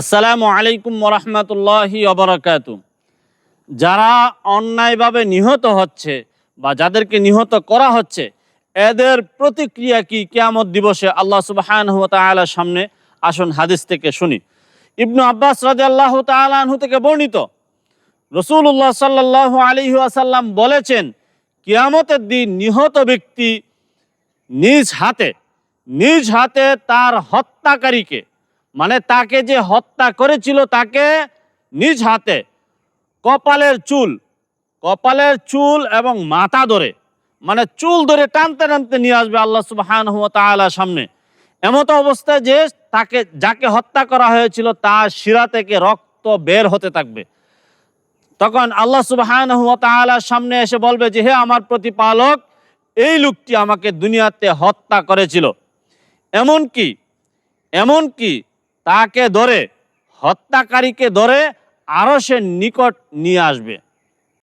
আসসালামু আলাইকুম ওরহমতুল্লাহি অবরাকাতু যারা অন্যায়ভাবে নিহত হচ্ছে বা যাদেরকে নিহত করা হচ্ছে, এদের প্রতিক্রিয়া কি কেয়ামত দিবসে? আল্লাহ সুবাহান তালার সামনে আসুন হাদিস থেকে শুনি। ইবনু আব্বাস রাজা আল্লাহ তালাহু থেকে বর্ণিত রসুল্লাহ সাল্লাহ আলী আসাল্লাম বলেছেন, কিয়ামতের দিন নিহত ব্যক্তি নিজ হাতে নিজ হাতে তার হত্যাকারীকে মানে তাকে যে হত্যা করেছিল তাকে নিজ হাতে কপালের চুল কপালের চুল এবং মাথা ধরে মানে চুল ধরে টানতে টানতে নিয়ে আসবে আল্লাহ সুবাহান তাআলার সামনে। এমতো অবস্থায় যে তাকে, যাকে হত্যা করা হয়েছিল তার শিরা থেকে রক্ত বের হতে থাকবে। তখন আল্লাহ সুবাহান তাআলার সামনে এসে বলবে যে, হে আমার প্রতিপালক, এই লোকটি আমাকে দুনিয়াতে হত্যা করেছিল। এমনকি এমনকি তাকে ধরে হত্যাকারীকে ধরে আরও সে নিকট নিয়ে আসবে।